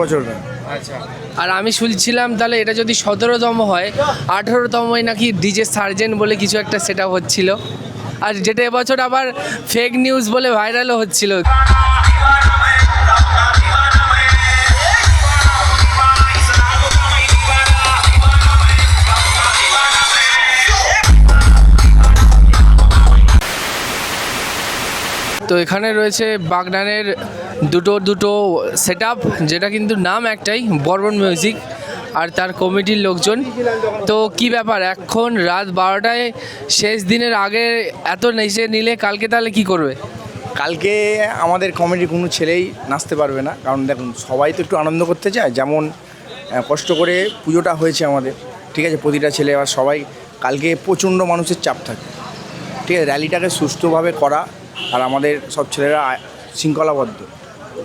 বছর না আচ্ছা। আর আমি শুনছিলাম তাহলে এটা যদি সতেরোতম হয় আঠেরোতমই নাকি ডিজে সার্জেন বলে কিছু একটা সেট আপ হচ্ছিল। আর যেটা এবছর আবার ফেক নিউজ বলে ভাইরালও হচ্ছিল। তো এখানে রয়েছে বাগনানের দুটো দুটো সেট যেটা কিন্তু নাম একটাই বর্বন মিউজিক আর তার কমিটির লোকজন। তো কি ব্যাপার, এখন রাত বারোটায় শেষ দিনের আগে এত নেচে নিলে কালকে তাহলে কি করবে? কালকে আমাদের কমিটির কোনো ছেলেই নাচতে পারবে না। কারণ দেখুন, সবাই তো একটু আনন্দ করতে চায়, যেমন কষ্ট করে পুজোটা হয়েছে আমাদের। ঠিক আছে, প্রতিটা ছেলে আর সবাই, কালকে প্রচণ্ড মানুষের চাপ থাকে। ঠিক আছে র্যালিটাকে সুস্থভাবে করা আর আমাদের সব ছেলেরা শৃঙ্খলাবদ্ধ।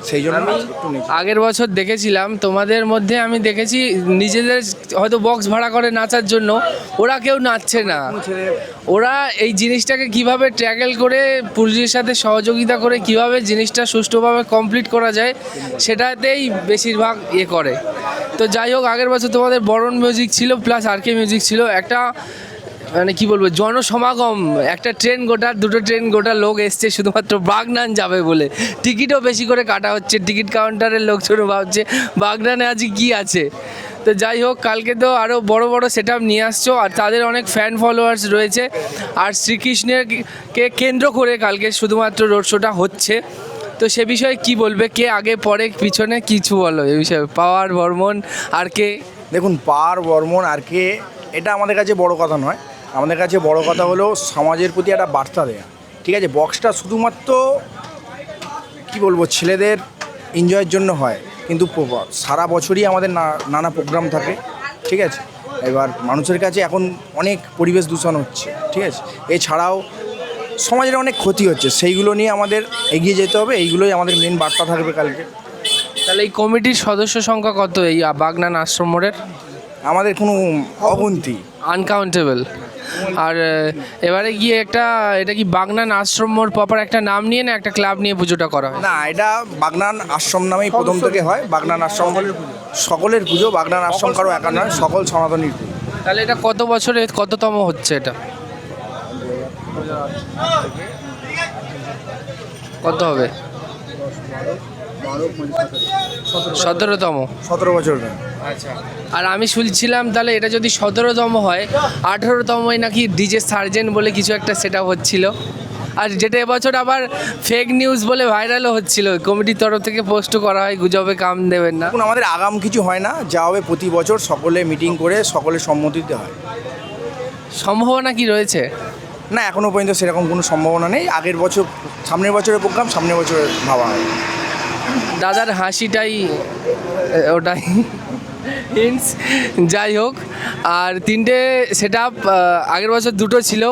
সেই জন্য নেচে। আগের বছর দেখেছিলাম তোমাদের মধ্যে আমি দেখেছি নিজেদের হয়তো বক্স ভাড়া করে নাচার জন্য ওরা কেউ নাচছে না। ওরা এই জিনিসটাকে কীভাবে ট্র্যাকেল করে পুলিশের সাথে সহযোগিতা করে কীভাবে জিনিসটা সুষ্ঠুভাবে কমপ্লিট করা যায় সেটাতেই বেশিরভাগ ইয়ে করে। তো যাই হোক আগের বছর তোমাদের বরণ মিউজিক ছিল প্লাস আর কে মিউজিক ছিল। একটা মানে কি বলব, জনসমাগম, একটা ট্রেন গোটা, দুটো ট্রেন গোটা লোক এসছে, শুধুমাত্র বাগনান যাবে বলে। টিকিটও বেশি করে কাটা হচ্ছে, টিকিট কাউন্টারের লোকজনও ভাবছে, বাগনানে আজ কি আছে? তো যাই হোক, কালকে তো আরও বড় বড় সেট নিয়ে আসছো, আর তাদের অনেক ফ্যান ফলোয়ার্স রয়েছে। আর শ্রীকৃষ্ণের কে কেন্দ্র করে কালকে শুধুমাত্র রোড শোটা হচ্ছে। তো সে বিষয়ে কি বলবে, কে আগে পরে পিছনে কিছু বলো, এ বিষয়ে পাওয়ার বর্মন, আর কে? দেখুন, পাওয়ার বর্মন আর কে, এটা আমাদের কাছে বড় কথা নয়। আমাদের কাছে বড় কথা হলো সমাজের প্রতি একটা বার্তা দেয়া। ঠিক আছে? বক্সটা শুধুমাত্র কি বলব ছেলেদের এনজয়ের জন্য হয় কিন্তু সারা বছরই আমাদের নানা প্রোগ্রাম থাকে। ঠিক আছে? এবার মানুষের কাছে এখন অনেক পরিবেশ দূষণ হচ্ছে। ঠিক আছে? এছাড়াও সমাজের অনেক ক্ষতি হচ্ছে। সেইগুলো নিয়ে আমাদের এগিয়ে যেতে হবে। এইগুলোই আমাদের মেন বার্তা থাকবে কালকে। তাহলে এই কমিটির সদস্য সংখ্যা কত? এই বাগনান আশ্রম মোড়ের? আমাদের কোনো অগুন্তি। আনকাউন্টেবল আর এবারে গিয়ে একটা এটা কি বাগনান আশ্রম মোড় প্রপার একটা নাম নিয়ে না একটা ক্লাব নিয়ে পুজোটা করা হয়? না এটা বাগনান আশ্রম নামেই প্রথম থেকে হয়। বাগনান আশ্রম সকলের পুজো। বাগনান আশ্রম কারও একা নয় সকল সনাতনীর পুজো। তাহলে এটা কত বছরে কততম হচ্ছে এটা? কত হবে? সতেরোতম। সতেরো বছর আচ্ছা। আর আমি শুনছিলাম তাহলে এটা যদি সতেরোতম হয় আঠেরোতমই নাকি ডিজে সার্জেন বলে কিছু একটা সেটা হচ্ছিল। আর যেটা এবছর আবার ফেক নিউজ বলে ভাইরালও হচ্ছিল কমিটির তরফ থেকে পোস্টও করা হয় গুজবে কাম দেবেন না। আমাদের আগাম কিছু হয় না যা হবে প্রতি বছর সকলে মিটিং করে সকলের সম্মতিতে হয়। সম্ভাবনা কি রয়েছে? না এখনও পর্যন্ত সেরকম কোনো সম্ভাবনা নেই। আগের বছর সামনের বছরের প্রোগ্রাম সামনের বছরে ভাবা হয়। দাদার হাসিটাই ওটাই। হিন্টস যাই হোক, আর তিনটে সেট আগের বছর দুটো ছিল,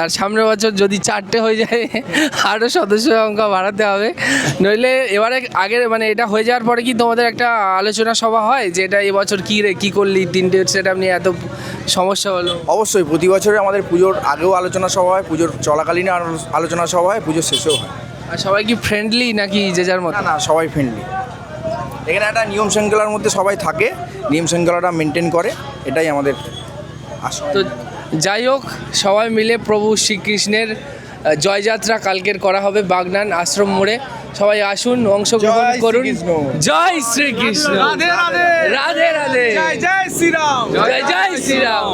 আর সামনের বছর যদি চারটে হয়ে যায় আরও সদস্য সংখ্যা বাড়াতে হবে। নইলে এবারে আগের মানে এটা হয়ে যাওয়ার পরে কি তোমাদের একটা আলোচনা সভা হয়, যে এটা এবছর কী রে, কী করলি, তিনটে সেট নিয়ে এত সমস্যা হলো? অবশ্যই, প্রতি বছরে আমাদের পুজোর আগেও আলোচনা সভা হয়, পুজোর চলাকালীন আলোচনা সভা হয়, পুজোর শেষেও হয়। আর সবাই কি ফ্রেন্ডলি নাকি যে যার মতো? না না সবাই ফ্রেন্ডলি এখানে একটা নিয়ম শৃঙ্খলার মধ্যে সবাই থাকে। নিয়ম শৃঙ্খলাটা মেনটেন করে। এটাই আমাদের আসল তো যাই হোক সবাই মিলে প্রভু শ্রীকৃষ্ণের জয়যাত্রা কালকের করা হবে বাগনান আশ্রম মোড়ে। সবাই আসুন অংশগ্রহণ করুন। জয় শ্রীকৃষ্ণ। রাধে রাধে। রাধে রাধে। জয় জয় শ্রীরাম। জয় জয় Shriram.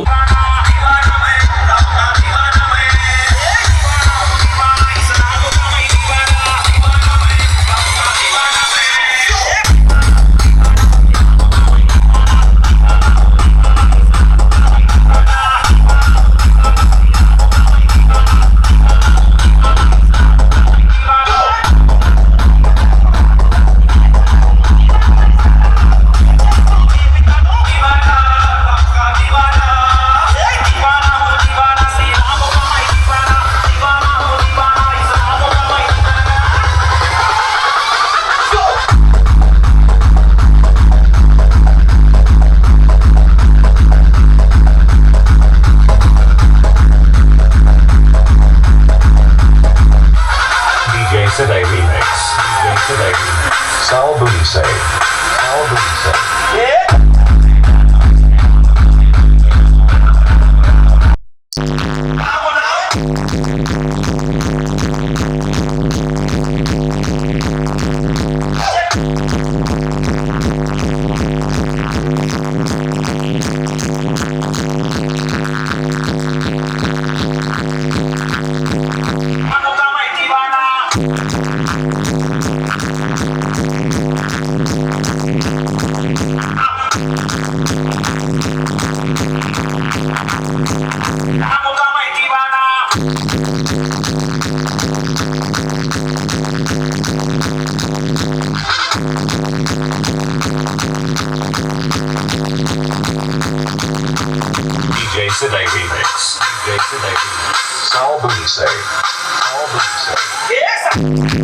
Thank you. Today Remix. DJ Today Remix. Saul Yes!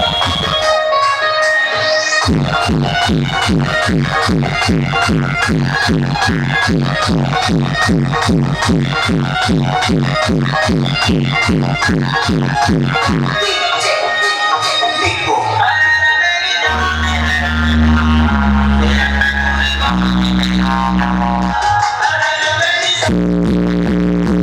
Boonsay. কালকে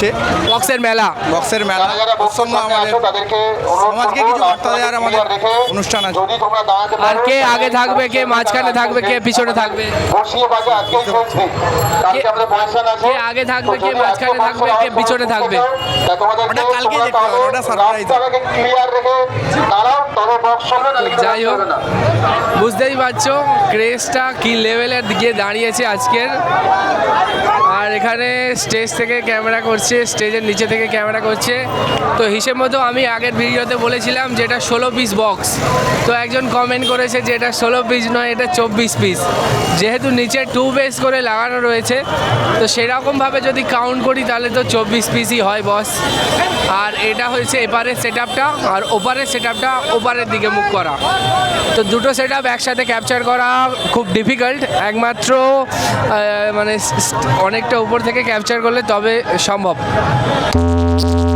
থাকছে বক্সের মেলা। বক্সের মেলা। ওর আমাদের সমাজকে কিছু বার্তা দেওয়ার আমাদের অনুষ্ঠান আছে। আর কে আগে থাকবে কে মাঝখানে থাকবে কে পিছনে থাকবে? কে আগে থাকবে কে মাঝখানে থাকবে কে পিছনে থাকবে? ওটা কালকে দেখতে হবে, ওটা surprise। যাই হোক বুঝতেই পারছ ক্রেজটা কি লেভেলের দিকে দাঁড়িয়েছে আজকের। আর এখানে স্টেজ থেকে ক্যামেরা করছে স্টেজের নিচে থেকে ক্যামেরা করছে। তো হিসেব মতো আমি আগের ভিডিওতে বলেছিলাম যে এটা ষোলো পিস বক্স তো একজন কমেন্ট করেছে যে এটা ষোলো পিস নয়, এটা চব্বিশ পিস যেহেতু নিচে টু বেস করে লাগানো রয়েছে, তো সেরকমভাবে যদি কাউন্ট করি তাহলে তো চব্বিশ পিসই হয় বস আর এটা হয়েছে এপারের সেট আর ওপারের সেট ওপারের দিকে মুখ করা। তো দুটো সেট একসাথে ক্যাপচার করা খুব ডিফিকাল্ট একমাত্র মানে অনেকটা উপর থেকে ক্যাপচার করলে তবে সম্ভব। Thank you.